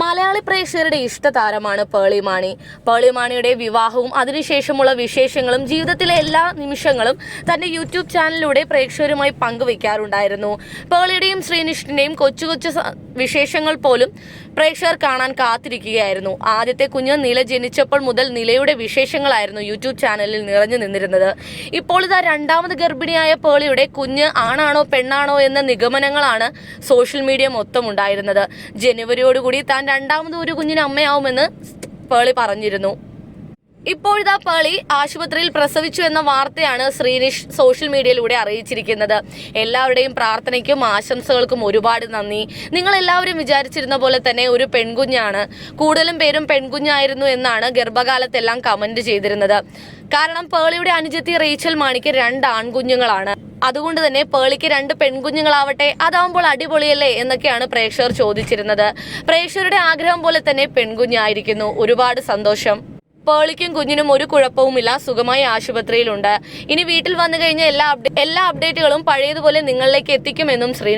മലയാളി പ്രേക്ഷകരുടെ ഇഷ്ടതാരമാണ് പേളി മാണി. പേളി മാണിയുടെ വിവാഹവും അതിനുശേഷമുള്ള വിശേഷങ്ങളും ജീവിതത്തിലെ എല്ലാ നിമിഷങ്ങളും തന്റെ യൂട്യൂബ് ചാനലിലൂടെ പ്രേക്ഷകരുമായി പങ്കുവയ്ക്കാറുണ്ടായിരുന്നു പേളിയുടെയും ശ്രീനിഷ്ഠിന്റെയും കൊച്ചു കൊച്ചു വിശേഷങ്ങൾ പോലും പ്രേക്ഷകർ കാണാൻ കാത്തിരിക്കുകയായിരുന്നു. ആദ്യത്തെ കുഞ്ഞ് നില ജനിച്ചപ്പോൾ മുതൽ നിലയുടെ വിശേഷങ്ങളായിരുന്നു യൂട്യൂബ് ചാനലിൽ നിറഞ്ഞു നിന്നിരുന്നത്. ഇപ്പോൾ ഇതാ രണ്ടാമത് ഗർഭിണിയായ പേളിയുടെ കുഞ്ഞ് ആണാണോ പെണ്ണാണോ എന്ന നിഗമനങ്ങളാണ് സോഷ്യൽ മീഡിയ മൊത്തം ഉണ്ടായിരുന്നത്. ജനുവരിയോടുകൂടി താൻ രണ്ടാമത് ഒരു കുഞ്ഞിന് അമ്മയാവുമെന്ന് പേളി പറഞ്ഞിരുന്നു. ഇപ്പോഴിതാ പേളി ആശുപത്രിയിൽ പ്രസവിച്ചു എന്ന വാർത്തയാണ് ശ്രീനിഷ് സോഷ്യൽ മീഡിയയിലൂടെ അറിയിച്ചിരിക്കുന്നത്. എല്ലാവരുടെയും പ്രാർത്ഥനയ്ക്കും ആശംസകൾക്കും ഒരുപാട് നന്ദി. നിങ്ങൾ എല്ലാവരും വിചാരിച്ചിരുന്ന പോലെ തന്നെ ഒരു പെൺകുഞ്ഞാണ്. കൂടുതലും പേരും പെൺകുഞ്ഞായിരുന്നു എന്നാണ് ഗർഭകാലത്തെല്ലാം കമന്റ് ചെയ്തിരുന്നത്. കാരണം പേളിയുടെ അനുജത്തി റീച്ചൽ മാണിക്ക് രണ്ട് ആൺകുഞ്ഞുങ്ങളാണ്. അതുകൊണ്ട് തന്നെ പേളിക്ക് രണ്ട് പെൺകുഞ്ഞുങ്ങളാവട്ടെ അതാവുമ്പോൾ അടിപൊളിയല്ലേ എന്നൊക്കെയാണ് പ്രേക്ഷകർ ചോദിച്ചിരുന്നത്. പ്രേക്ഷകരുടെ ആഗ്രഹം പോലെ തന്നെ പെൺകുഞ്ഞായിരിക്കുന്നു. ഒരുപാട് സന്തോഷം. പേളിക്കും കുഞ്ഞിനും ഒരു കുഴപ്പവുമില്ല. സുഖമായി ആശുപത്രിയിലുണ്ട്. ഇനി വീട്ടിൽ വന്നു കഴിഞ്ഞ എല്ലാ എല്ലാ അപ്ഡേറ്റുകളും പഴയതുപോലെ നിങ്ങളിലേക്ക് എത്തിക്കുമെന്നും ശ്രീ